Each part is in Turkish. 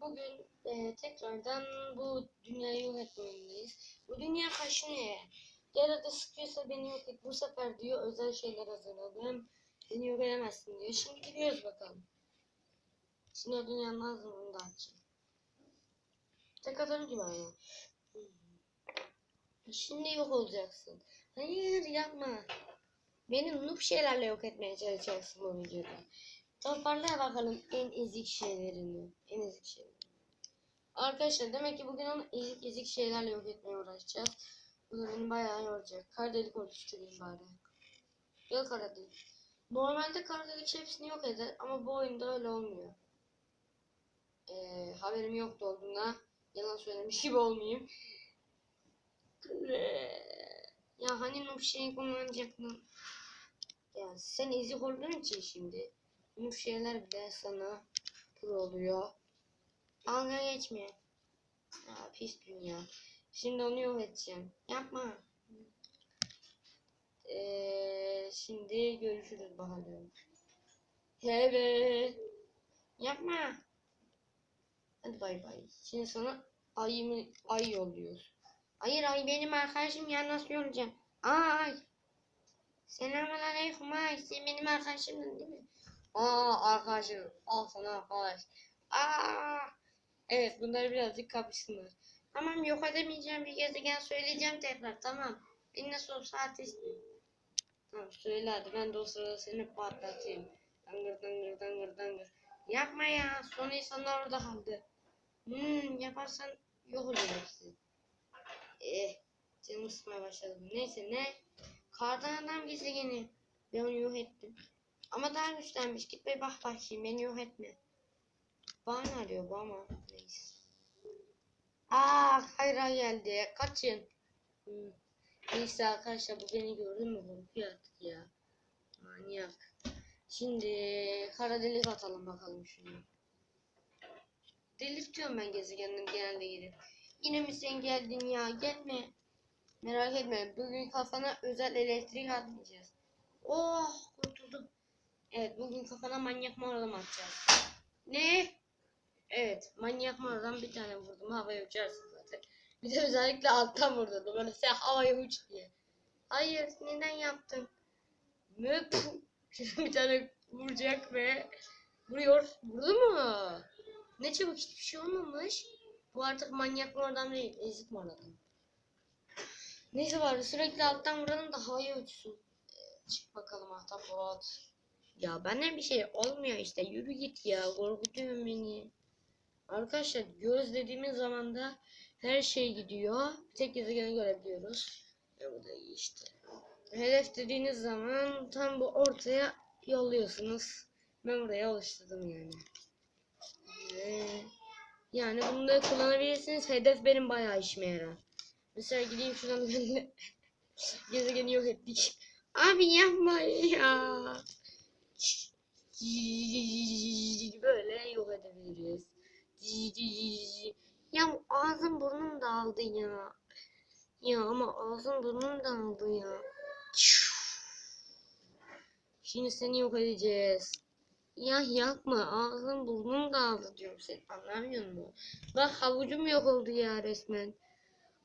bugün e, tekrardan bu dünyayı yok etmeliyiz. Bu dünya kaşınıyor. Yarada sıkıyorsa beni yok et. Bu sefer diyor özel şeyler hazırladım. Beni yok edemezsin diyor. Şimdi gidiyoruz bakalım. Şimdi o dünyanın ağzını da açayım. Tek atarım gibi aynı. Şimdi yok olacaksın. Hayır yapma. Beni noob şeylerle yok etmeye çalışacaksın bu videoda. Toparla bakalım en ezik şeylerini. En ezik şeylerini. Arkadaşlar demek ki bugün onu ezik ezik şeylerle yok etmeye uğraşacağız. Bu da beni bayağı yoracak. Kara delik oluşturayım bari. Gel kara. Normalde kara delik hepsini yok eder ama bu oyunda öyle olmuyor. Ee, haberim yoktu olduğuna. Yalan söylemiş gibi olmayayım. Ya hani noob şeyi kullanacaktın? Ya sen ezik olduğun için şimdi bu şeyler bile sana pro oluyor. Dalga geçme. Ya pis dünya. Şimdi onu yok edeceğim. Yapma. Ee, şimdi görüşürüz bakalım. Evet. Yapma. Hadi bay bay. Şimdi sana ayımı ay yolluyoruz. Hayır ay benim arkadaşım ya nasıl yollayacağım? Ay. Selamünaleyküm ay. Sen benim arkadaşımdın değil mi? Aa arkadaşım. Al sana arkadaş. Aa. Evet bunları birazcık kapışsınlar. Tamam yok edemeyeceğim bir gezegen söyleyeceğim tekrar tamam. Ben nasıl olsa ateşliyim. Tamam söyle hadi ben de o sırada seni patlatayım. Dangır dangır dangır dangır. Yapma ya son insanlar orada kaldı. Hmm yaparsan yok olacaksın. Eh canım sıkmaya başladı. Neyse ne? Kardan adam gezegeni. Ben onu yok ettim. Ama daha güçlenmiş. Git bir bak bakayım. Beni yok etme. Bana arıyor bu ama. Neyse. Aa Kayra geldi. Kaçın. Neyse arkadaşlar bu beni gördü mü? Korkuyor artık ya. Manyak. Şimdi kara delik atalım bakalım şunu. Delirtiyorum ben gezegenleri genelde gelip. Yine mi sen geldin ya? Gelme. Merak etme. Bugün kafana özel elektrik atmayacağız. Oh kurtuldum. Evet bugün kafana manyak mağaradan atacağız. Ne? Evet manyak mağaradan bir tane vurdum. Havaya uçarsın zaten. Bir de özellikle alttan vurdum. Böyle sen havaya uç diye. Hayır neden yaptın? Möp. Bir tane vuracak ve vuruyor. Vurdu mu? Ne çabuk hiçbir şey olmamış. Bu artık manyak mağaradan değil. Ezik mağaradan. Neyse bari sürekli alttan vuralım da havaya uçsun. Ee, çık bakalım ahtapot. Ya benden bir şey olmuyor işte. Yürü git ya. Korkutuyorsun beni. Arkadaşlar göz dediğimiz zaman da her şey gidiyor. Tek gezegeni görebiliyoruz. Ya bu da iyi işte. Hedef dediğiniz zaman tam bu ortaya yolluyorsunuz. Ben buraya oluşturdum yani. Ve yani bunu da kullanabilirsiniz. Hedef benim bayağı işime yarar. Mesela gideyim şuradan gezegeni yok ettik. Abi yapma ya. Böyle yok edebiliriz. Ya ağzım burnum dağıldı ya. Ya ama ağzım burnum dağıldı ya. Şimdi seni yok edeceğiz. Ya yapma ağzım burnum dağıldı diyorum sen anlamıyor musun? Bak havucum yok oldu ya resmen.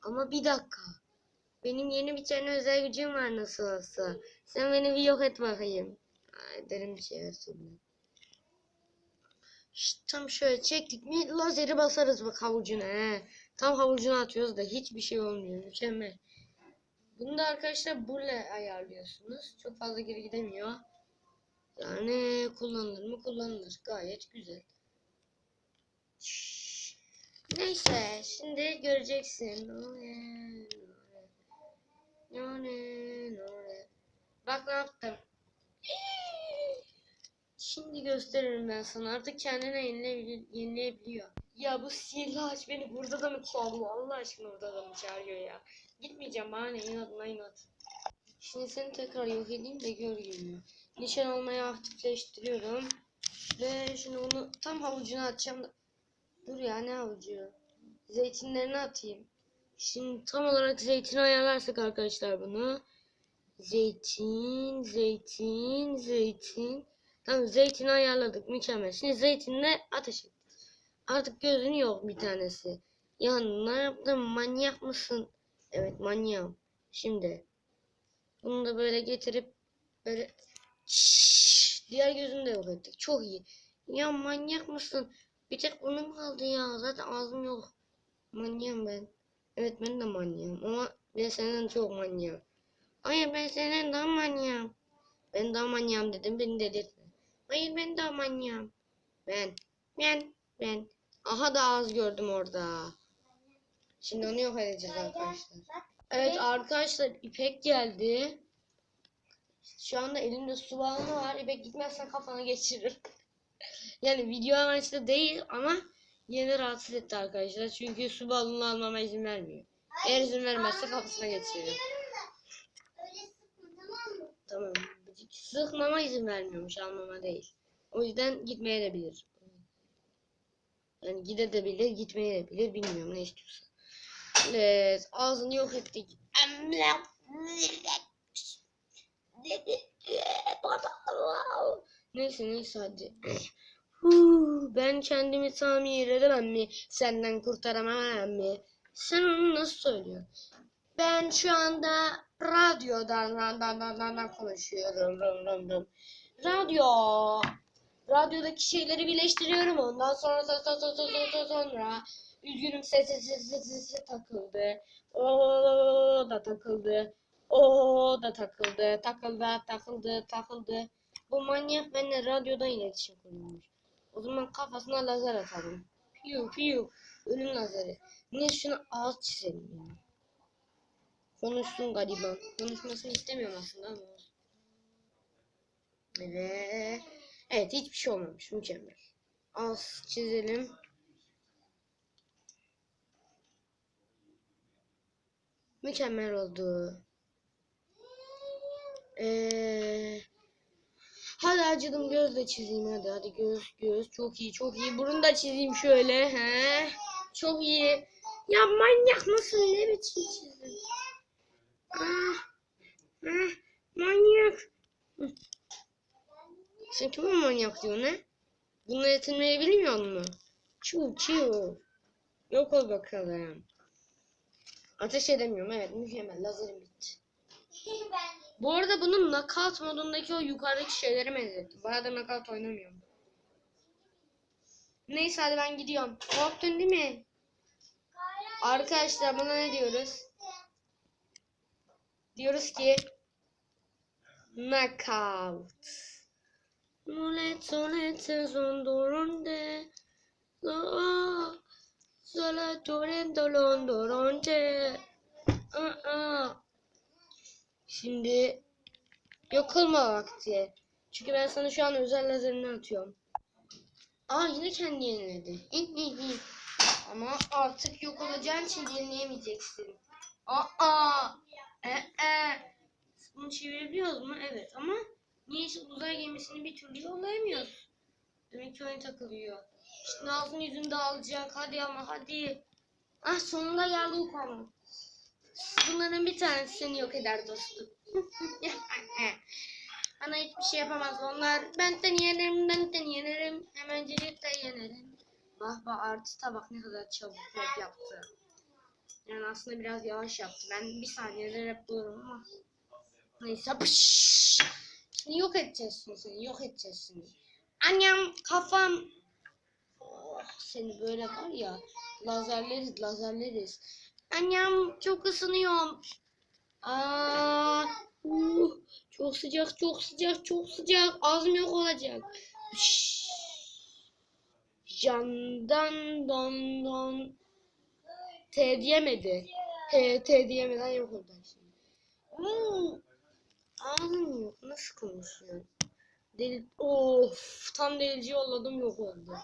Ama bir dakika. Benim yeni bir tane özel gücüm var nasıl olsa. Sen beni bir yok et bakayım. Derim şeyler sonra. İşte tam şöyle çektik mi lazeri basarız bak havucuna he. Tam havucuna atıyoruz da hiçbir şey olmuyor. Mükemmel. Bunu da arkadaşlar burle ayarlıyorsunuz. Çok fazla geri gidemiyor. Yani kullanılır mı kullanılır. Gayet güzel. Neyse şimdi göreceksin. Nore, nore. Bak ne yaptım. Şimdi gösteririm ben sana. Artık kendine yenile- yenileyebiliyor. Ya bu sihirli ağaç beni burada da mı çağırıyor? Allah aşkına burada da mı çağırıyor ya? Gitmeyeceğim bana ne inat. Şimdi seni tekrar yok edeyim de gör gününü. Nişan olmayı aktifleştiriyorum. Ve şimdi bunu tam havucuna atacağım. da- Dur ya ne havucu? Zeytinlerini atayım. Şimdi tam olarak zeytin ayarlarsak arkadaşlar bunu. Zeytin, zeytin, zeytin. Tamam zeytini ayarladık mükemmel. Şimdi zeytinle ateş et. Artık gözün yok bir tanesi. Ya ne yaptın manyak mısın? Evet manyağım. Şimdi bunu da böyle getirip böyle Şşş, diğer gözünü de yok ettik. Çok iyi. Ya manyak mısın? Bir tek burnum kaldı ya. Zaten ağzım yok. Manyağım ben. Evet ben de manyağım ama ben senden çok manyağım. Hayır ben senden daha manyağım. Ben daha manyağım dedim beni delirtme. Hayır ben daha manyağım. Ben. Ben. Ben. Aha da ağız gördüm orada. Şimdi onu yok edeceğiz arkadaşlar. Evet arkadaşlar İpek geldi. Şu anda elimde su balonu var. İpek gitmezsen kafana geçiririm. yani video amaçlı değil ama yine rahatsız etti arkadaşlar. Çünkü su balonu almama izin vermiyor. Eğer izin vermezse kafasına geçiririm. Öyle sıkma tamam mı? Tamam. Sıkmama izin vermiyormuş almama değil. O yüzden gitmeye de bilir. Yani gide de bilir, gitmeye de bilir. Bilmiyorum ne istiyorsa. Evet, ağzını yok ettik. Neyse neyse hadi. Ben kendimi tamir edemem mi? Senden kurtaramam mi? Sen onu nasıl söylüyorsun? Ben şu anda radyodan dan, dan, dan, dan, dan konuşuyorum. Rum, rum, rum. Radyo. Radyodaki şeyleri birleştiriyorum. Ondan sonra sonra sonra sonra, sonra, sonra. üzgünüm ses ses ses ses, ses takıldı. O da takıldı. O da takıldı. Takıldı, takıldı, takıldı. Bu manyak benimle radyodan iletişim kuruyormuş. O zaman kafasına lazer atalım. Piyu piyu. Ölüm lazeri. Ne şuna ağız çizelim ya. Konuşsun gariban. Konuşmasını istemiyorum aslında ama. Evet. Evet hiçbir şey olmamış. Mükemmel. Az çizelim. Mükemmel oldu. Ee, hadi acıdım göz de çizeyim hadi hadi göz göz çok iyi çok iyi burun da çizeyim şöyle he çok iyi ya manyak mısın ne biçim çizdin ah, ah, manyak sen kime manyak diyorsun ne bununla yetinmeyi bilmiyor musun çiu çiu yok ol bakalım ateş edemiyorum evet mükemmel lazerim bitti bu arada bunun knockout modundaki o yukarıdaki şeyleri benzettim. Bana da knockout oynamıyorum. Neyse hadi ben gidiyorum. Korktun değil mi? Arkadaşlar buna ne diyoruz? Diyoruz ki knockout. Mulete solete son doronde. Sola torrento londoronde. Şimdi yok olma vakti. Çünkü ben sana şu an özel lazerini atıyorum. Aa yine kendi yeniledi. Ama artık yok olacağın için yenileyemeyeceksin. Aa, e, e. Bunu çevirebiliyoruz mu? Evet ama niyeyse uzay gemisini bir türlü yollayamıyoruz. Demek ki oyun takılıyor. İşte ağzın yüzünü dağılacak. Hadi ama hadi. Ah sonunda geldi konu. Bunların bir tanesi seni yok eder dostum. Bana hiçbir şey yapamaz onlar. Ben seni yenerim, ben seni yenerim. Hemencilik de yenerim. Bah bah artista bak ne kadar çabuk yaptı. Yani aslında biraz yavaş yaptı. Ben bir saniyede rap bulurum ama. Neyse pış. Seni yok edeceğiz seni, yok edeceğiz seni. Annem kafam. Oh, seni böyle var ya. Lazerleriz lazerleriz. Annem çok ısınıyorum. Aa, uh, çok sıcak, çok sıcak, çok sıcak. Ağzım yok olacak. Şşş. Candan don don. T diyemedi. T, T diyemeden yok oldu şimdi. Uh, ağzım yok. Nasıl konuşuyor? Deli, of, tam delici yolladım yok oldu.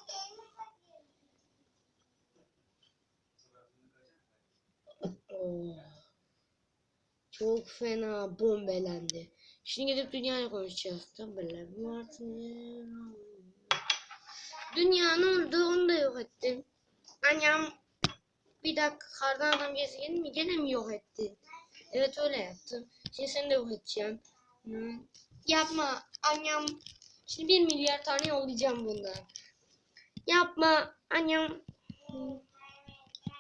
Oh. Çok fena bombelendi. Şimdi gidip dünyayla konuşacağız. Tabii Dünya ne oldu onu da yok ettim. Annem bir dakika kardan adam gezegeni mi gene mi yok etti? Evet öyle yaptım. Şimdi seni de yok edeceğim. Hı. Yapma annem. Şimdi bir milyar tane yollayacağım bundan. Yapma Annem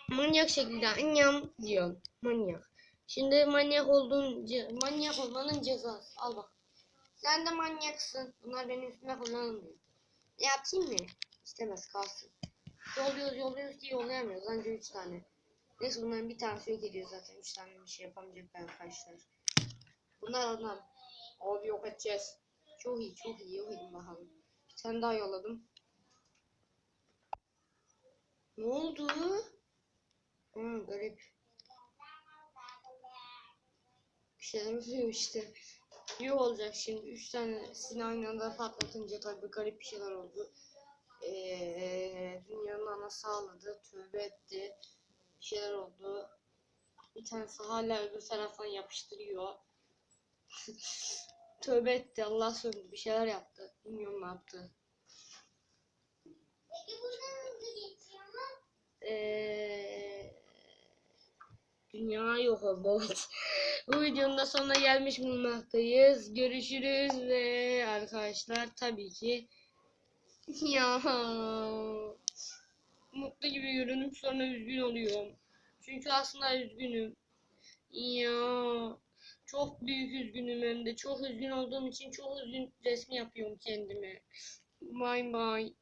manyak şekilde annem diyor. Manyak. Şimdi manyak olduğun manyak olmanın cezası. Al bak. Sen de manyaksın. Bunlar benim üstüme kullanılmıyor. Ne yapayım mı? İstemez kalsın. Yolluyoruz yolluyoruz ki yollayamıyoruz. Anca 3 tane. Neyse bunların bir tanesi yok ediyor zaten. 3 tane bir şey yapamayacak arkadaşlar. Bunlar onlar. Abi yok edeceğiz. Çok iyi çok iyi yok edin bakalım. Sen daha yolladım. Ne oldu? Hı, garip. Bir şeyler oluyor işte. Yok olacak şimdi. Üç tanesini aynı anda patlatınca tabii garip bir şeyler oldu. Ee, dünyanın anası ağladı. Tövbe etti. Bir şeyler oldu. Bir tanesi hala öbür taraftan yapıştırıyor. Tövbe etti. Allah söndü. Bir şeyler yaptı. Bilmiyorum ne yaptı. Peki buradan hızlı geçiyor mu? Ee, dünya yok oldu. Bu videonun da sonuna gelmiş bulunmaktayız. Görüşürüz ve arkadaşlar tabii ki ya mutlu gibi görünüp sonra üzgün oluyorum. Çünkü aslında üzgünüm. Ya çok büyük üzgünüm hem de çok üzgün olduğum için çok üzgün resmi yapıyorum kendime. Bye bye.